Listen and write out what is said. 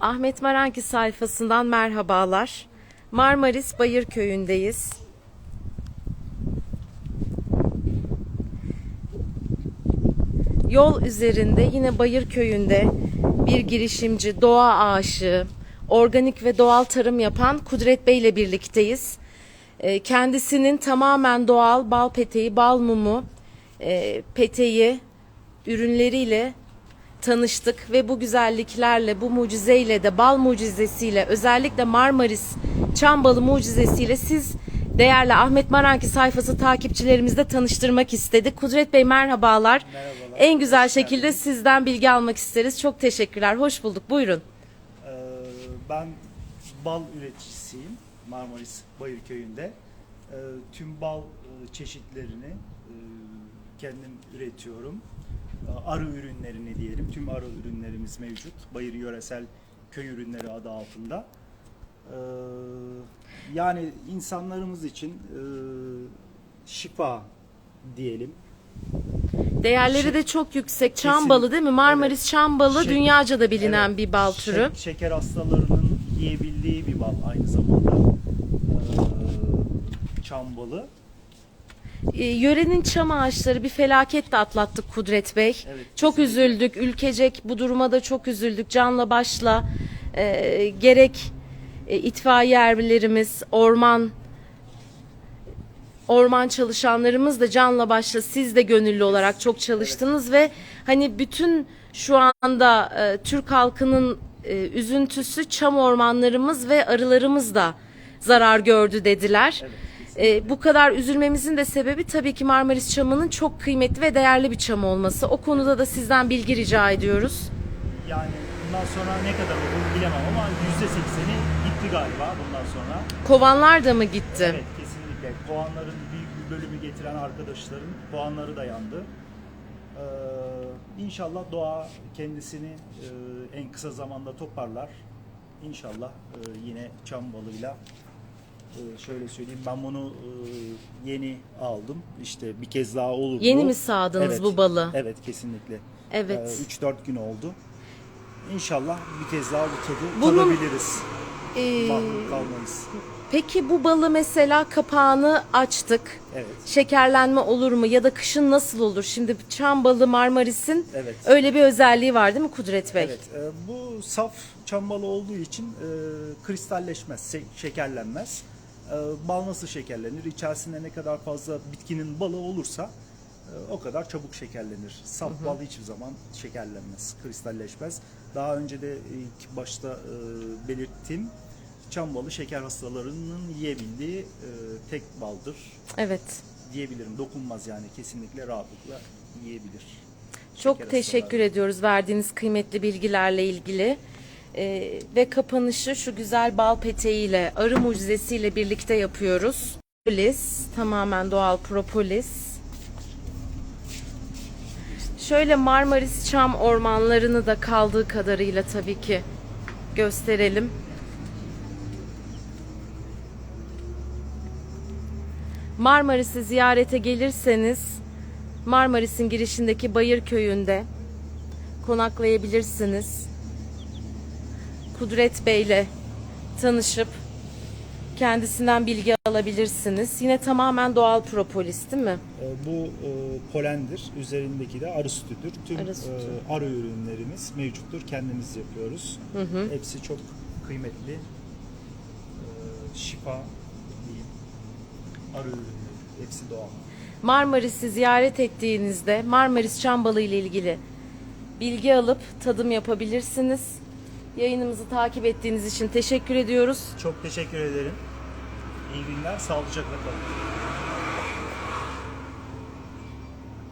Ahmet Maranki sayfasından merhabalar. Marmaris Bayır Köyü'ndeyiz. Yol üzerinde yine Bayır Köyü'nde bir girişimci, doğa aşığı, organik ve doğal tarım yapan Kudret Bey ile birlikteyiz. Ee, Kendisinin tamamen doğal bal peteği, bal mumu, e, peteği ürünleriyle tanıştık ve bu güzelliklerle, bu mucizeyle de bal mucizesiyle özellikle Marmaris çam balı mucizesiyle siz değerli Ahmet Maranki sayfası takipçilerimizle tanıştırmak istedik. Kudret Bey merhabalar. Merhabalar. En güzel Hoş şekilde geldiniz. sizden bilgi almak isteriz. Çok teşekkürler. Hoş bulduk. Buyurun. Ee, ben bal üreticisiyim Marmaris Bayırköy'ünde. Ee, tüm bal e, çeşitlerini e, kendim üretiyorum. Arı ürünlerini diyelim. Tüm arı ürünlerimiz mevcut. Bayır Yöresel Köy Ürünleri adı altında. Ee, yani insanlarımız için e, şifa diyelim. Değerleri Şey- de çok yüksek. Çam Kesin- balı değil mi? Marmaris çam balı Şey- dünyaca da bilinen Evet, bir bal şek- türü. şeker hastalarının yiyebildiği bir bal aynı zamanda. Ee, çam balı. Ee, yörenin çam ağaçları bir felaket de atlattık Kudret Bey. Evet, çok kesinlikle. üzüldük. Ülkecek bu duruma da çok üzüldük. Canla başla e, gerek e, itfaiye erbilerimiz, orman orman çalışanlarımız da canla başla siz de gönüllü olarak çok çalıştınız ve hani bütün şu anda e, Türk halkının e, üzüntüsü çam ormanlarımız ve arılarımız da zarar gördü dediler. Evet, E, bu kadar üzülmemizin de sebebi tabii ki Marmaris çamının çok kıymetli ve değerli bir çam olması. O konuda da sizden bilgi rica ediyoruz. Yani bundan sonra ne kadar olur bilemem ama %80'i gitti galiba bundan sonra. Kovanlar da mı gitti? Evet kesinlikle. Puanların büyük bir bölümü getiren arkadaşların puanları da yandı. Ee, inşallah doğa kendisini e, en kısa zamanda toparlar. İnşallah e, yine çam balıyla e, şöyle söyleyeyim ben bunu e, yeni aldım. İşte bir kez daha olur Yeni bu. mi sağdınız Evet, bu balı? Evet kesinlikle. Evet. 3-4 gün oldu. İnşallah bir kez daha bu tadı Bunun- tadabiliriz. Ee, Mahrum kalmayız. peki bu balı mesela kapağını açtık. Evet. Şekerlenme olur mu ya da kışın nasıl olur? Şimdi çam balı Marmaris'in Evet. öyle bir özelliği var değil mi Kudret Bey? Evet, e, bu saf çam balı olduğu için e, kristalleşmez, şekerlenmez. E, bal nasıl şekerlenir? İçerisinde ne kadar fazla bitkinin balı olursa e, o kadar çabuk şekerlenir. Saf bal hiçbir zaman şekerlenmez, kristalleşmez. Daha önce de ilk başta e, belirttiğim çam balı şeker hastalarının yiyebildiği e, tek baldır Evet. diyebilirim. Dokunmaz yani kesinlikle rahatlıkla yiyebilir. Çok Şeker teşekkür hastaları. ediyoruz verdiğiniz kıymetli bilgilerle ilgili. Ee, ve kapanışı şu güzel bal peteğiyle, arı mucizesiyle birlikte yapıyoruz. Propolis, tamamen doğal propolis. Şöyle Marmaris çam ormanlarını da kaldığı kadarıyla tabii ki gösterelim. Marmaris'i ziyarete gelirseniz Marmaris'in girişindeki Bayır Köyü'nde konaklayabilirsiniz. Kudret Bey'le tanışıp kendisinden bilgi alabilirsiniz. Yine tamamen doğal propolis değil mi? E, Bu e, polendir. Üzerindeki de arı sütüdür. Tüm Arı sütü. e, arı ürünlerimiz mevcuttur. Kendimiz yapıyoruz. Hepsi çok kıymetli. E, şifa diyeyim. Arı ürünleri. Hepsi doğal. Marmaris'i ziyaret ettiğinizde Marmaris Çambalı ile ilgili bilgi alıp tadım yapabilirsiniz. Yayınımızı takip ettiğiniz için teşekkür ediyoruz. Çok teşekkür ederim. İyi günler. Sağlıcakla kalın.